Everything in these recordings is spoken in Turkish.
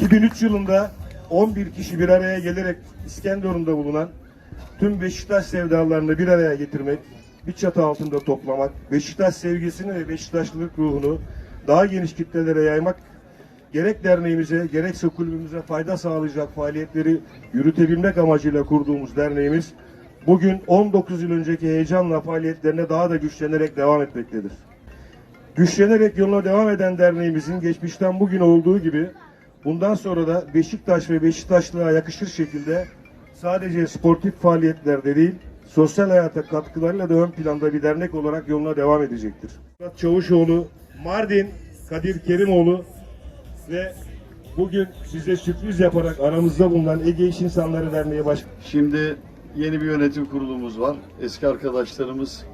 2003 yılında 11 kişi bir araya gelerek İskenderun'da bulunan tüm Beşiktaş sevdalarını bir araya getirmek, bir çatı altında toplamak, Beşiktaş sevgisini ve Beşiktaşlılık ruhunu daha geniş kitlelere yaymak, gerek derneğimize gerekse kulübümüze fayda sağlayacak faaliyetleri yürütebilmek amacıyla kurduğumuz derneğimiz bugün 19 yıl önceki heyecanla faaliyetlerine daha da güçlenerek devam etmektedir. Güçlenerek yoluna devam eden derneğimizin geçmişten bugün olduğu gibi bundan sonra da Beşiktaş ve Beşiktaşlığa yakışır şekilde sadece sportif faaliyetlerde değil, sosyal hayata katkılarıyla da ön planda bir dernek olarak yoluna devam edecektir. Murat Çavuşoğlu, Mardin, Kadir Kerimoğlu ve bugün size sürpriz yaparak aramızda bulunan Ege İş İnsanları Derneği Başkanı Şimdi yeni bir yönetim kurulumuz var. Eski arkadaşlarımız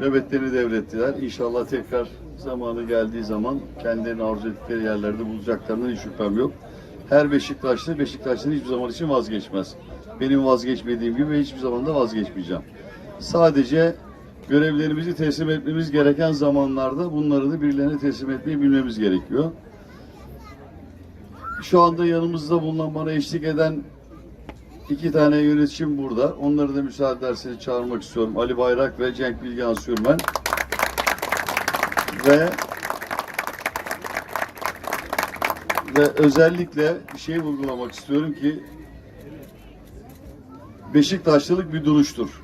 nöbetlerini devrettiler. İnşallah tekrar zamanı geldiği zaman kendilerini arzu ettikleri yerlerde bulacaklarından hiç şüphem yok. Her Beşiktaşlı Beşiktaş'tan hiçbir zaman için vazgeçmez. Benim vazgeçmediğim gibi hiçbir zaman da vazgeçmeyeceğim. Sadece görevlerimizi teslim etmemiz gereken zamanlarda bunları da birilerine teslim etmeyi bilmemiz gerekiyor. Şu anda yanımızda bulunan bana eşlik eden İki tane yöneticim burada. Onları da müsaade ederseniz çağırmak istiyorum. Ali Bayrak ve Cenk Bilgehan Sürmen. Ve ve özellikle bir şey vurgulamak istiyorum ki Beşiktaşlılık bir duruştur.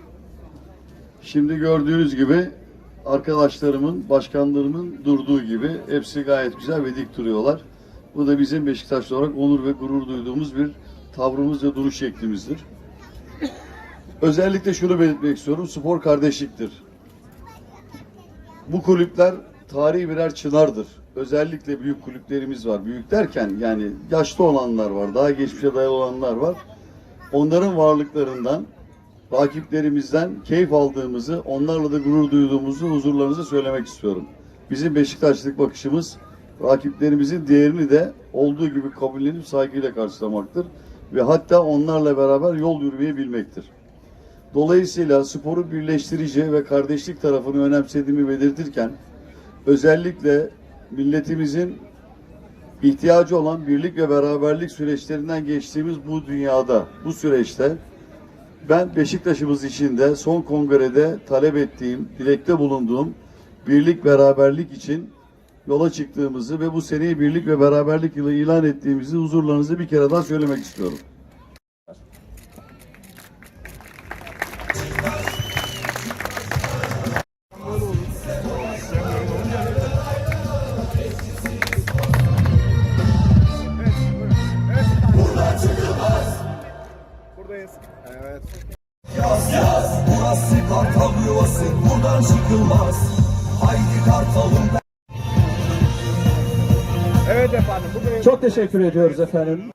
Şimdi gördüğünüz gibi arkadaşlarımın, başkanlarımın durduğu gibi hepsi gayet güzel ve dik duruyorlar. Bu da bizim Beşiktaşlı olarak onur ve gurur duyduğumuz bir tavrımız ve duruş şeklimizdir. Özellikle şunu belirtmek istiyorum. Spor kardeşliktir. Bu kulüpler tarihi birer çınardır. Özellikle büyük kulüplerimiz var. Büyük derken yani yaşlı olanlar var, daha geçmişe dayalı olanlar var. Onların varlıklarından, rakiplerimizden keyif aldığımızı, onlarla da gurur duyduğumuzu huzurlarınıza söylemek istiyorum. Bizim Beşiktaşlık bakışımız rakiplerimizin değerini de olduğu gibi kabullenip saygıyla karşılamaktır ve hatta onlarla beraber yol yürümeyi bilmektir. Dolayısıyla sporu birleştirici ve kardeşlik tarafını önemsediğimi belirtirken özellikle milletimizin ihtiyacı olan birlik ve beraberlik süreçlerinden geçtiğimiz bu dünyada, bu süreçte ben Beşiktaş'ımız için de son kongrede talep ettiğim, dilekte bulunduğum birlik beraberlik için yola çıktığımızı ve bu seneyi birlik ve beraberlik yılı ilan ettiğimizi huzurlarınıza bir kere daha söylemek istiyorum. Burası kartal yuvası. Buradan çıkılmaz. Haydi kartalım Çok teşekkür ediyoruz efendim.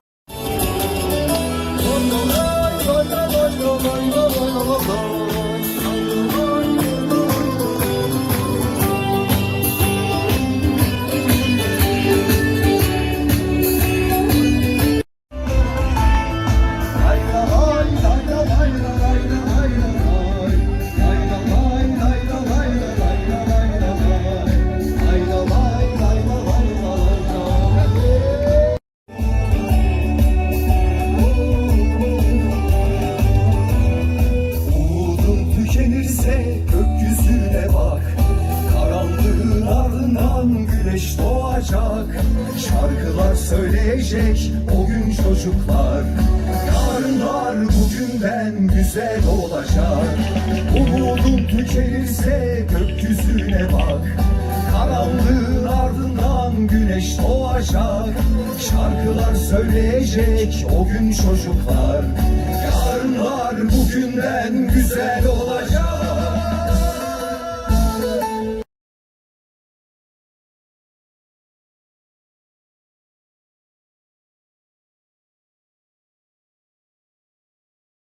Doğacak Şarkılar söyleyecek o gün çocuklar. Yarınlar bugünden güzel olacak. Umudun tükenirse gökyüzüne bak. Karanlığın ardından güneş doğacak. Şarkılar söyleyecek o gün çocuklar. Yarınlar bugünden güzel olacak